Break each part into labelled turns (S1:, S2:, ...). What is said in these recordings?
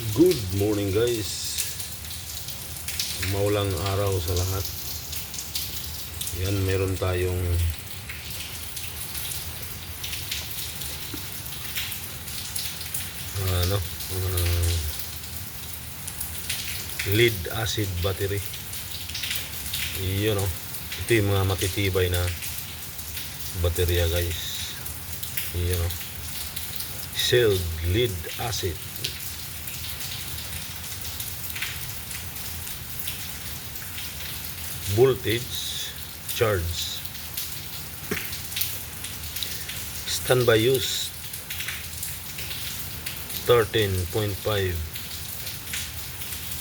S1: Good morning guys. Maulang araw sa lahat. Yan meron tayong ano? Uh, lead acid battery. Yun o ito yung mga matitibay na baterya guys. Yun o sealed lead acid voltage charge. Standby use 13.5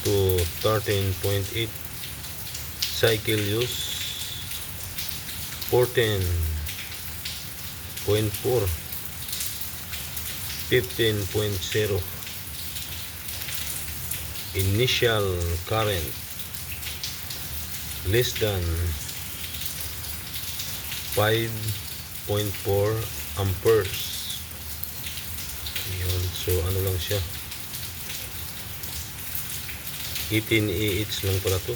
S1: to 13.8 cycle use 14.4 15.0 initial current less than 5.4 amperes. Yun so ano lang siya? 18 AH lang pala to.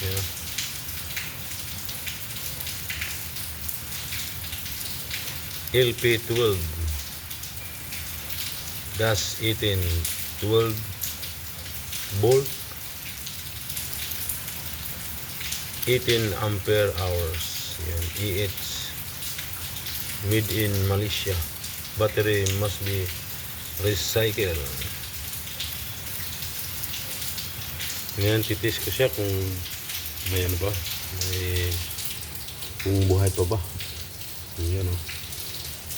S1: Yeah. LP12 dash 18 12 volt 18 ampere hours. Yan EH made in Malaysia. Battery must be recycled. Ngayon titis ko siya kung may ano ba? May kung buhay pa ba? Yan o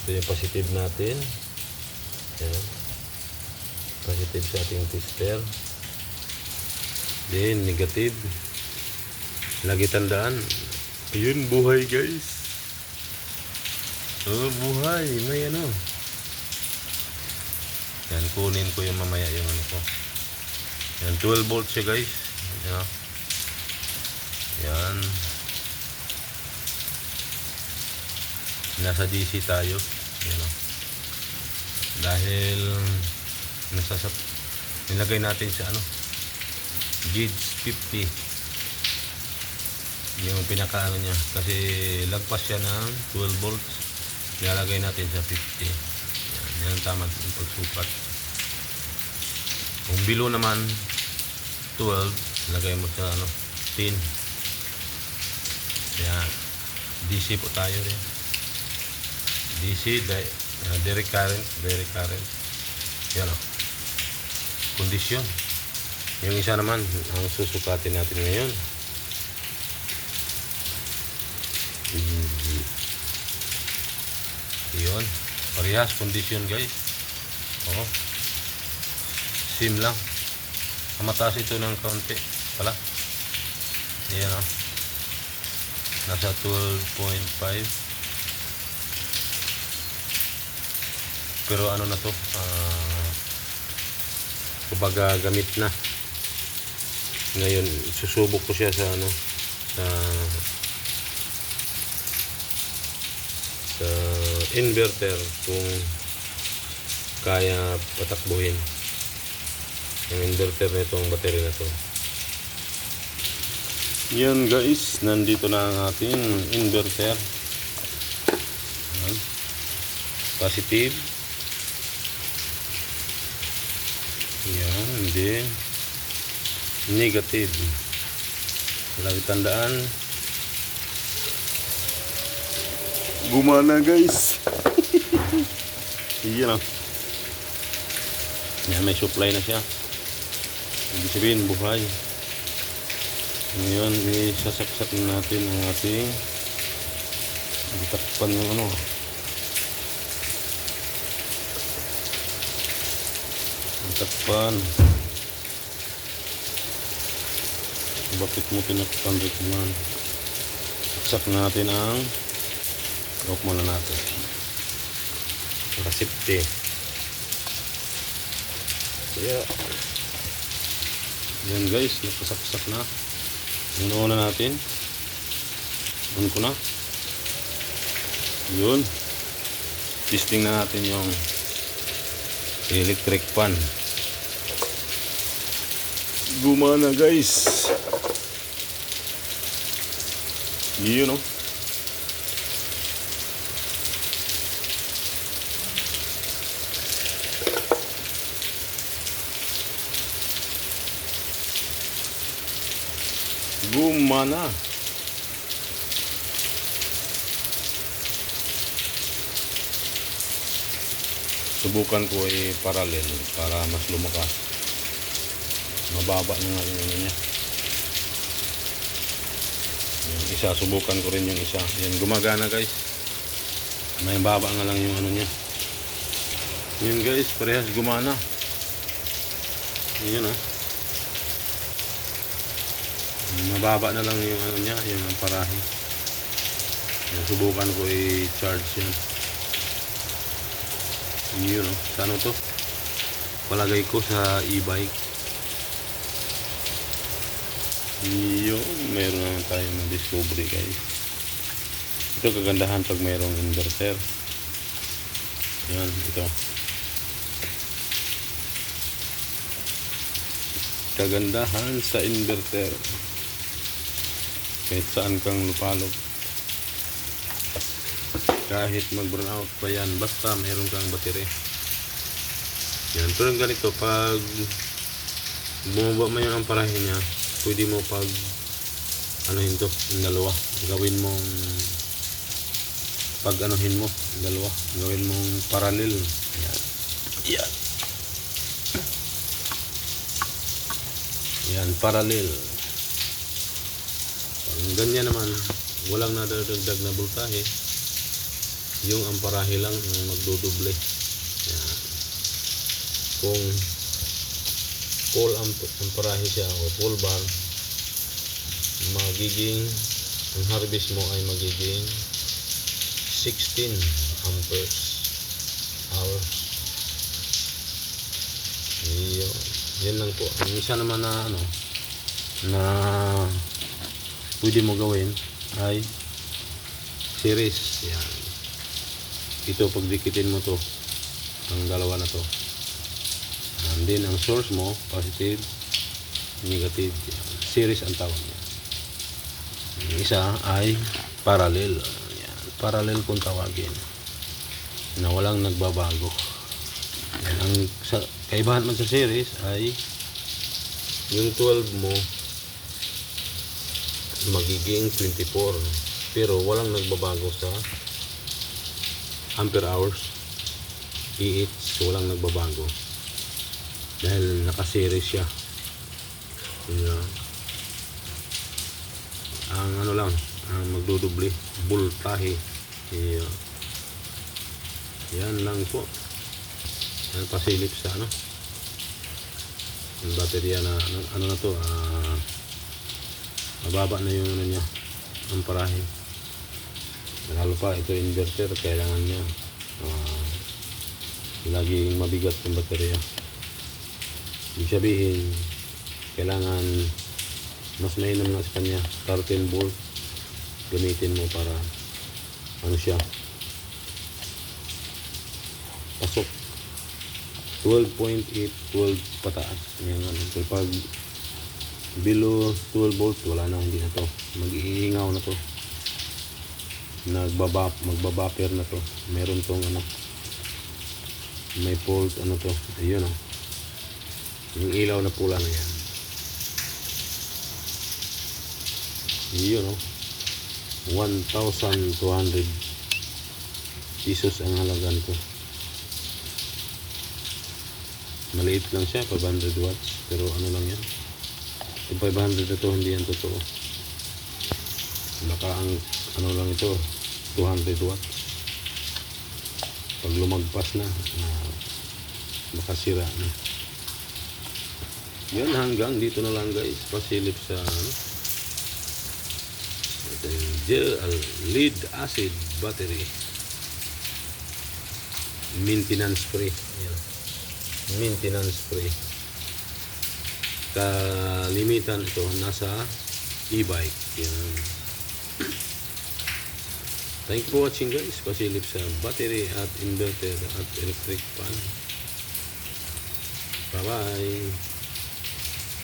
S1: ito yung positive natin. Yan. Positive sa ating tester. Then negative lagi tandaan. Ayun buhay guys. Oh buhay. May ano. Yan kunin ko yung mamaya yung ano ko. Yan 12 volts siya guys. Yan. Yan. Nasa DC tayo. Yan o dahil nasa sa nilagay natin sa ano? Gauge 50 yung pinaka ano niya. Kasi lagpas siya ng 12 volts. Nilalagay natin sa 50 yan, yan tama yung pagsukat. Kung below naman 12 lagay mo sa ano 10 yan. DC po tayo rin. DC di, uh, direct current direct current. Yan o kondisyon. Yung isa naman ang susukatin natin ngayon yun. Parehas kondisyon guys. Oo. Sim lang. Mataas ito ng kaunti. Pala yan o nasa 12.5 pero ano na to? Ah kumbaga gamit na. Ngayon susubok ko siya sa ano sa sa inverter kung kaya patakbuhin yung inverter nito ang battery na to. Yan guys. Nandito na ang ating inverter. Positive. Yan then negative. Lagi tandaan gumana guys. Yan o yan may supply na siya. Ibig sabihin buhay. Ngayon isasaksak na natin ang ating takpan ng ano. Takpan bakit mo tinakpan rin man saksak natin ang Lock muna natin. Nakasipte. Kaya, yan guys, nakasaksak na. Inuuna na natin. On ko na. Yun. Testing na natin yung electric fan. Gumana guys. Yun oh. Gumana. Subukan ko ay parallel para mas lumakas. Mababa na nga yung ano niya. Yung isa, subukan ko rin yung isa. Yan, gumagana guys. May baba nga lang yung ano niya. Yun guys, parehas gumana. Yun ah. Mababa na lang yung ano niya, yung parahe. Subukan ko i-charge yan. Yun oh. Sa ano to? Palagay ko sa e-bike. Yun, meron naman tayong na-discovery guys. Ito kagandahan pag mayroong inverter. Yan, ito. Kagandahan sa inverter. Kahit saan kang lupalog. Kahit mag-burn out pa yan, basta mayroon kang battery. Yan, yung ganito, pag bumaba mo yung amparahe niya, pwede mo pag ano to, yung dalawa, gawin mong pag anuhin mo, dalawa, gawin mong parallel. Yan. Yan. Yan, parallel. Pag ganyan naman, walang nadadagdag na voltahe, yung amparahe lang ang magduduble. Yan. Kung full amp amparahe siya o full bar, magiging ang harvest mo ay magiging 16 amperes hours. Yun. Yan lang po. Ang isa naman na ano na pwede mo gawin ay series. Yan. Ito pagdikitin mo to ang dalawa na to. And then ang source mo positive, negative. Yan. Series ang tawag niya. Yung isa ay parallel. Yan. Parallel kung tawagin. Na walang nagbabago. Yan. Ang sa, kaibahan man sa series ay yung 12 mo magiging 24 pero walang nagbabago sa ampere hours. EH walang nagbabago. Dahil naka-series siya. Yan. ang ano lang ang magdudubli voltahe Yan. yan lang po. Yan pasilip sa ano. Yung baterya na ano, ano na to ah mababa na yung ano niya ang parahe. Lalo pa ito inverter kailangan niya ah, laging mabigat yung baterya. Ibig sabihin kailangan mas mainam na sa kanya 13 volt gamitin mo para ano siya pasok. 12.8 12 pataas. Yan pag below 12 volt wala na hindi na to. Mag-iingaw na to. Nagbaba magbabaper na to. Meron tong ano may fault ano to. Ayun oh yung ilaw na pula na yan. Yun oh. 1,200 pesos ang halaga nito maliit lang siya 500 watts pero ano lang yan yung 500 na to hindi yan totoo. Baka ang ano lang ito 200 watts pag lumagpas na uh, makasira na. Yan hanggang dito na lang guys. Pasilip sa ano? Ito gel lead acid battery. Maintenance free. Yan maintenance free kalimitan ito nasa e-bike. Yan. Thank you for watching guys. Pasilip sa battery at inverter at electric fan. Bye bye